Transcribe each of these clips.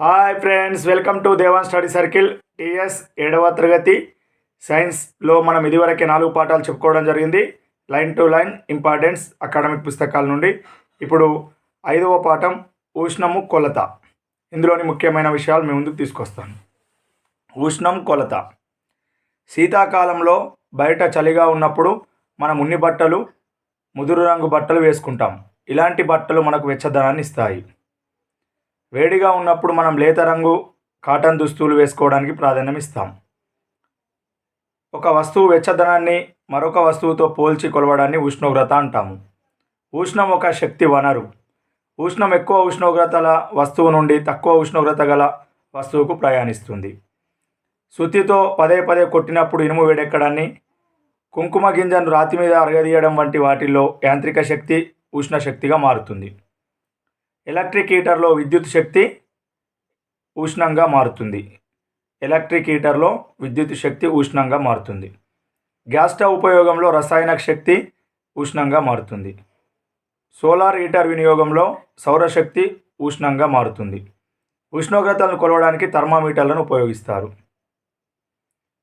Hi friends welcome to Devan study circle TS ఏడవ తరగతి. సైన్స్లో మనం ఇదివరకే నాలుగు పాఠాలు చెప్పుకోవడం జరిగింది. Line to line importance academic పుస్తకాల నుండి. ఇప్పుడు ఐదవ పాఠం ఉష్ణము కొలత. ఇందులోని ముఖ్యమైన విషయాలు మేము ముందుకు తీసుకొస్తాను. ఉష్ణం కొలత. శీతాకాలంలో బయట చలిగా ఉన్నప్పుడు మనం ఉన్ని బట్టలు ముదురు రంగు బట్టలు వేసుకుంటాం. ఇలాంటి బట్టలు మనకు వెచ్చదనాన్ని ఇస్తాయి. వేడిగా ఉన్నప్పుడు మనం లేత రంగు కాటన్ దుస్తులు వేసుకోవడానికి ప్రాధాన్యం ఇస్తాం. ఒక వస్తువు వెచ్చదనాన్ని మరొక వస్తువుతో పోల్చి కొలవడాన్ని ఉష్ణోగ్రత అంటాము. ఉష్ణం ఒక శక్తి వనరు. ఉష్ణం ఎక్కువ ఉష్ణోగ్రతల వస్తువు నుండి తక్కువ ఉష్ణోగ్రత గల వస్తువుకు ప్రయాణిస్తుంది. సుత్తితో పదే పదే కొట్టినప్పుడు ఇనుము వేడెక్కడాన్ని కుంకుమ గింజను రాతి మీద అరగదీయడం వంటి వాటిల్లో యాంత్రిక శక్తి ఉష్ణ శక్తిగా మారుతుంది. ఎలక్ట్రిక్ హీటర్లో విద్యుత్ శక్తి ఉష్ణంగా మారుతుంది. ఎలక్ట్రిక్ హీటర్లో విద్యుత్ శక్తి ఉష్ణంగా మారుతుంది. గ్యాస్ స్టవ్ ఉపయోగంలో రసాయన శక్తి ఉష్ణంగా మారుతుంది. సోలార్ హీటర్ వినియోగంలో సౌరశక్తి ఉష్ణంగా మారుతుంది. ఉష్ణోగ్రతలను కొలవడానికి థర్మామీటర్లను ఉపయోగిస్తారు.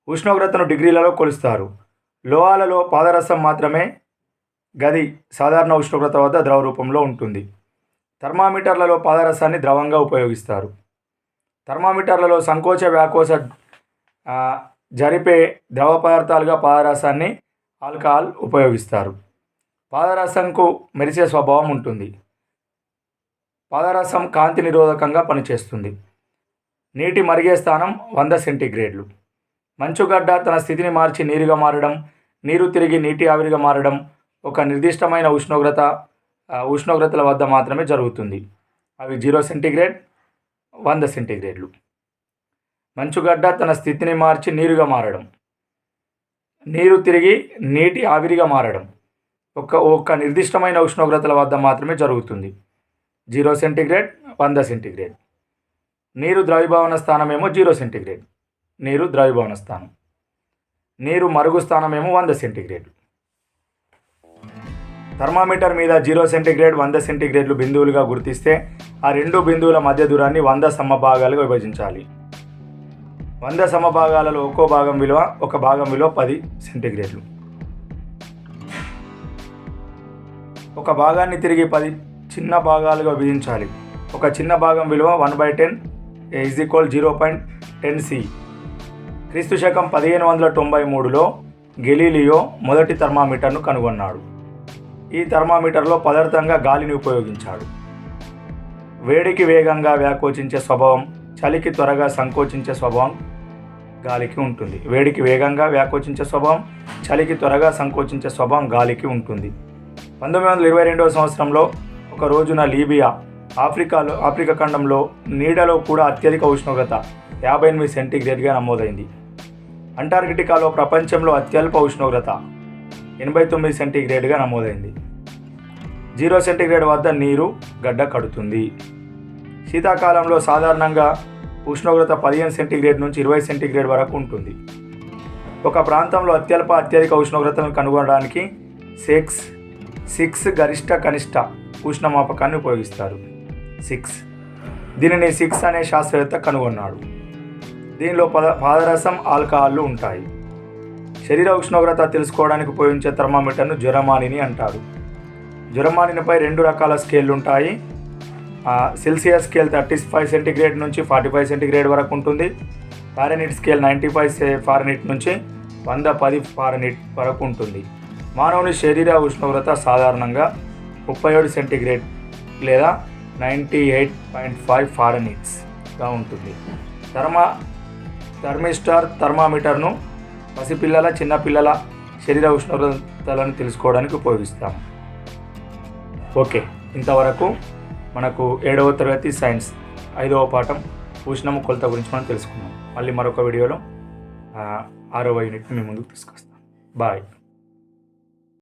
ఉష్ణోగ్రతను డిగ్రీలలో కొలుస్తారు. లోహాలలో పాదరసం మాత్రమే గది సాధారణ ఉష్ణోగ్రత వద్ద ద్రవ రూపంలో ఉంటుంది. థర్మామీటర్లలో పాదరసాన్ని ద్రవంగా ఉపయోగిస్తారు. థర్మామీటర్లలో సంకోచ వ్యాకోచ జరిపే ద్రవ పదార్థాలుగా పాదరసాన్ని ఆల్కహాల్ ఉపయోగిస్తారు. పాదరసంకు మెరిసే స్వభావం ఉంటుంది. పాదరసం కాంతి నిరోధకంగా పనిచేస్తుంది. నీటి మరిగే స్థానం వంద సెంటీగ్రేడ్లు. మంచుగడ్డ తన స్థితిని మార్చి నీరుగా మారడం నీరు తిరిగి నీటి ఆవిరిగా మారడం ఒక నిర్దిష్టమైన ఉష్ణోగ్రత ఉష్ణోగ్రతల వద్ద మాత్రమే జరుగుతుంది. అవి జీరో సెంటీగ్రేడ్ వంద సెంటీగ్రేడ్లు. మంచుగడ్డ తన స్థితిని మార్చి నీరుగా మారడం. నీరు తిరిగి నీటి ఆవిరిగా మారడం. ఒక ఒక నిర్దిష్టమైన ఉష్ణోగ్రతల వద్ద మాత్రమే జరుగుతుంది. జీరో సెంటీగ్రేడ్ వంద సెంటీగ్రేడ్. నీరు ద్రవీభవన స్థానమేమో జీరో సెంటీగ్రేడ్. నీరు ద్రవీభవన స్థానం. నీరు మరుగు స్థానమేమో వంద సెంటీగ్రేడ్. థర్మామీటర్ మీద జీరో సెంటీగ్రేడ్ వంద సెంటీగ్రేడ్లు బిందువులుగా గుర్తిస్తే ఆ రెండు బిందువుల మధ్య దూరాన్ని వంద సమభాగాలుగా విభజించాలి. వంద సమభాగాలలో ఒక్కో భాగం విలువ ఒక భాగం విలువ పది సెంటీగ్రేడ్లు. ఒక భాగాన్ని తిరిగి పది చిన్న భాగాలుగా విభజించాలి. ఒక చిన్న భాగం విలువ one by ten is equal zero point ten C. క్రీస్తు శకం పదిహేను వందల తొంభై మూడులో గెలీలియో మొదటి థర్మామీటర్ను కనుగొన్నాడు. ఈ థర్మామీటర్లో పదార్థంగా గాలిని ఉపయోగించాడు. వేడికి వేగంగా వ్యాకోచించే స్వభావం చలికి త్వరగా సంకోచించే స్వభావం గాలికి ఉంటుంది. వేడికి వేగంగా వ్యాకోచించే స్వభావం చలికి త్వరగా సంకోచించే స్వభావం గాలికి ఉంటుంది. పంతొమ్మిది వందల ఇరవై రెండవ సంవత్సరంలో ఒక రోజున లీబియా ఆఫ్రికాలో ఆఫ్రికా ఖండంలో నీడలో కూడా అత్యధిక ఉష్ణోగ్రత యాభై ఎనిమిది సెంటీగ్రేడ్గా నమోదైంది. అంటార్కిటికాలో ప్రపంచంలో అత్యల్ప ఉష్ణోగ్రత ఎనభై తొమ్మిది సెంటీగ్రేడ్గా నమోదైంది. జీరో సెంటీగ్రేడ్ వద్ద నీరు గడ్డ కడుతుంది. శీతాకాలంలో సాధారణంగా ఉష్ణోగ్రత పదిహేను సెంటీగ్రేడ్ నుంచి ఇరవై సెంటీగ్రేడ్ వరకు ఉంటుంది. ఒక ప్రాంతంలో అత్యల్ప అత్యధిక ఉష్ణోగ్రతలను కనుగొనడానికి సిక్స్ సిక్స్ గరిష్ట కనిష్ట ఉష్ణమాపకాన్ని ఉపయోగిస్తారు. సిక్స్. దీనిని సిక్స్ అనే శాస్త్రవేత్త కనుగొన్నాడు. దీనిలో పద పాదరసం ఆల్కహాల్లు ఉంటాయి. శరీర ఉష్ణోగ్రత తెలుసుకోవడానికి ఉపయోగించే థర్మామీటర్ను జ్వరమానిని అంటారు. జ్వరమానినపై రెండు రకాల స్కేళ్ళు ఉంటాయి Celsius scale thirty five centigrade నుంచి ఫార్టీ ఫైవ్ సెంటీగ్రేడ్ వరకు ఉంటుంది. Fahrenheit scale ninety five Fahrenheit నుంచి వంద పది ఫారెనిట్ వరకు ఉంటుంది. మానవుని శరీర ఉష్ణోగ్రత సాధారణంగా ముప్పై ఏడు సెంటీగ్రేడ్ లేదా నైంటీ ఎయిట్ పాయింట్ ఫైవ్ ఫారెనిట్స్గా ఉంటుంది. థర్మా థర్మిస్టార్ థర్మామీటర్ను పసిపిల్లల చిన్నపిల్లల శరీర ఉష్ణోగ్రతలను తెలుసుకోవడానికి ఉపయోగిస్తాము ఓకే ఇంతవరకు మనకు ఏడవ తరగతి సైన్స్ ఐదవ పాఠం ఉష్ణము కొలత గురించి మనం తెలుసుకున్నాం. మళ్ళీ మరొక వీడియోలో ఆరవ యూనిట్ని మీ ముందుకు తీసుకొస్తాం. బాయ్.